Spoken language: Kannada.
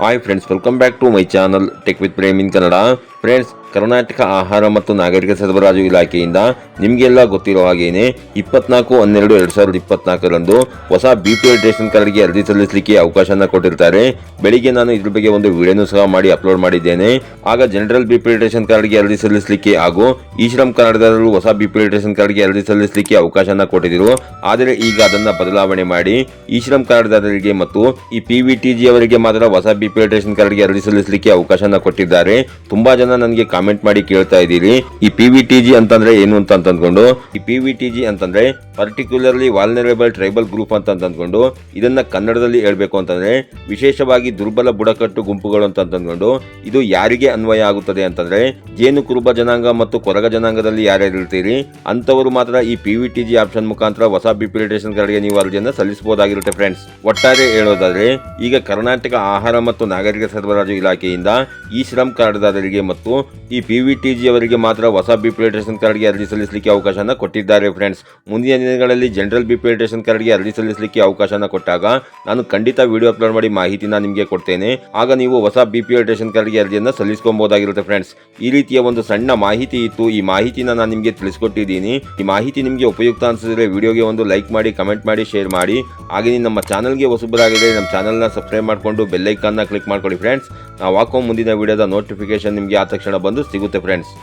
hi friends welcome back to my channel tech with Prem in Kannada friends Karnataka ಆಹಾರ ಮತ್ತು ನಾಗರಿಕ ಸರಬರಾಜು ಇಲಾಖೆಯಿಂದ ನಿಮಗೆಲ್ಲ ಗೊತ್ತಿರೋ ಹಾಗೇನೆ ಇಪ್ಪತ್ನಾಲ್ಕು ಹನ್ನೆರಡು ಎರಡು ಸಾವಿರದ ಇಪ್ಪತ್ನಾಲ್ಕರಂದು ಹೊಸ ಬಿ ಪಿ ಗೆ ರೇಷನ್ ಕಾರ್ಡ್ಗೆ ಅರ್ಜಿ ಸಲ್ಲಿಸಲಿಕ್ಕೆ ಅವಕಾಶನ ಕೊಟ್ಟಿರ್ತಾರೆ ಬೆಳಿಗ್ಗೆ ನಾನು ಇದ್ರ ಬಗ್ಗೆ ಒಂದು ವಿಡಿಯೋನು ಸಹ ಮಾಡಿ ಅಪ್ಲೋಡ್ ಮಾಡಿದ್ದೇನೆ ಆಗ ಜನರಲ್ ಬಿ ಪಿ ಗೆ ರೇಷನ್ ಕಾರ್ಡ್ಗೆ ಅರ್ಜಿ ಸಲ್ಲಿಸಲಿಕ್ಕೆ ಹಾಗೂ ಈ ಕಾರ್ಡ್ ಕಾರ್ಡ್ದಾರರು ಹೊಸ ಬಿ ಪಿ ಗೆ ರೇಷನ್ ಕಾರ್ಡ್ಗೆ ಅರ್ಜಿ ಸಲ್ಲಿಸಲಿಕ್ಕೆ ಅವಕಾಶನ ಕೊಟ್ಟಿದ್ರು ಆದರೆ ಈಗ ಅದನ್ನು ಬದಲಾವಣೆ ಮಾಡಿ ಈ ಕಾರ್ಡ್ ಕಾರ್ಡ್ದಾರರಿಗೆ ಮತ್ತು ಈ ಪಿ ವಿ ಟಿ ಜಿ ಅವರಿಗೆ ಮಾತ್ರ ಹೊಸ ಬಿ ಪಿ ಗೆ ರೇಷನ್ ಕಾರ್ಡ್ಗೆ ಅರ್ಜಿ ಸಲ್ಲಿಸಲಿಕ್ಕೆ ಅವಕಾಶನ ಕೊಟ್ಟಿದ್ದಾರೆ ತುಂಬಾ ಜನ ನನಗೆ ಕಾಮೆಂಟ್ ಮಾಡಿ ಕೇಳ್ತಾ ಇದ್ದೀರಿ ಈ ಪಿ ವಿ ಜಿ ಅಂತಂದ್ರೆ ಏನು ಅಂತ ಅಂದ್ಕೊಂಡು ಈ ಪಿ ಜಿ ಅಂತಂದ್ರೆ ಪರ್ಟಿಕ್ಯುಲರ್ಲಿ ವಾಲ್ನರೇಬಲ್ ಟ್ರೈಬಲ್ ಗ್ರೂಪ್ ಅಂತ ಅಂದ್ಕೊಂಡು ಇದನ್ನ ಕನ್ನಡದಲ್ಲಿ ಹೇಳ್ಬೇಕು ಅಂತಂದ್ರೆ ವಿಶೇಷವಾಗಿ ದುರ್ಬಲ ಬುಡಕಟ್ಟು ಗುಂಪುಗಳು ಅಂತ ಅಂದ್ಕೊಂಡು ಇದು ಯಾರಿಗೆ ಅನ್ವಯ ಆಗುತ್ತದೆ ಅಂತಂದ್ರೆ ಜೇನು ಕುರುಬ ಜನಾಂಗ ಮತ್ತು ಕೊರಗ ಜನಾಂಗದಲ್ಲಿ ಯಾರ್ಯಾರು ಇರ್ತೀರಿ ಅಂತವರು ಮಾತ್ರ ಈ P V T G option ಮುಖಾಂತರ ಹೊಸ ಬಿಪಿಲಿಟೇಷನ್ ಕಾರ್ಡ್ಗೆ ನೀವು ಅರ್ಜಿಯನ್ನು ಸಲ್ಲಿಸಬಹುದಾಗಿರುತ್ತೆ ಫ್ರೆಂಡ್ಸ್ ಒಟ್ಟಾರೆ ಹೇಳೋದಾದ್ರೆ ಈಗ ಕರ್ನಾಟಕ ಆಹಾರ ಮತ್ತು ನಾಗರಿಕ ಸರಬರಾಜು ಇಲಾಖೆಯಿಂದ ಈ ಶ್ರಮ್ ಕಾರ್ಡ್ದಾರರಿಗೆ ಮತ್ತು ಈ ಪಿ ವಿ ಟಿ ಜಿ ಅವರಿಗೆ ಮಾತ್ರ ಹೊಸ ಬಿ ಪಿ ಎಲ್ ರೇಷನ್ ಕಾರ್ಡ್ಗೆ ಅರ್ಜಿ ಸಲ್ಲಿಸಲಿಕ್ಕೆ ಅವಕಾಶನ ಕೊಟ್ಟಿದ್ದಾರೆ ಫ್ರೆಂಡ್ಸ್ ಮುಂದಿನ ದಿನಗಳಲ್ಲಿ general B P L ration ಕಾರ್ಡ್ಗೆ ಅರ್ಜಿ ಸಲ್ಲಿಸಲಿಕ್ಕೆ ಅವಕಾಶನ ಕೊಟ್ಟಾಗ ನಾನು ಖಂಡಿತ ವಿಡಿಯೋ ಅಪ್ಲೋಡ್ ಮಾಡಿ ಮಾಹಿತಿನ ನಿಮಗೆ ಕೊಡ್ತೇನೆ ಆಗ ನೀವು ಹೊಸ ಬಿ ಪಿ ಎಲ್ ರೇಷನ್ ಕಾರ್ಡ್ಗೆ ಅರ್ಜಿಯನ್ನು ಸಲ್ಲಿಸ್ಕೊಬಹುದಾಗಿರುತ್ತೆ ಫ್ರೆಂಡ್ಸ್ ಈ ರೀತಿಯ ಒಂದು ಸಣ್ಣ ಮಾಹಿತಿ ಇತ್ತು ಈ ಮಾಹಿತಿನ ನಾನು ನಿಮಗೆ ತಿಳಿಸ್ಕೊಟ್ಟಿದ್ದೀನಿ ಈ ಮಾಹಿತಿ ನಿಮಗೆ ಉಪಯುಕ್ತ ಅನಿಸಿದ್ರೆ ವಿಡಿಯೋಗೆ ಒಂದು ಲೈಕ್ ಮಾಡಿ ಕಮೆಂಟ್ ಮಾಡಿ ಶೇರ್ ಮಾಡಿ ಹಾಗೆ ನಮ್ಮ ಚಾನಲ್ಗೆ ಹೊಸಬರಾಗಿದ್ದರೆ ನಮ್ಮ ಚಾನಲ್ನ ಸಬ್ಸ್ಕ್ರೈಬ್ ಮಾಡಿಕೊಂಡು ಬೆಲ್ಲೈಕನ್ನ ಕ್ಲಿಕ್ ಮಾಡ್ಕೊಳ್ಳಿ ಫ್ರೆಂಡ್ಸ್ ನಾವು ಹಾಕೋ ಮುಂದಿನ ವೀಡಿಯೋದ ನೋಟಿಫಿಕೇಶನ್ ನಿಮಗೆ ಆ ತಕ್ಷಣ ಬಂದು ಸಿಗುತ್ತೆ ಫ್ರೆಂಡ್ಸ್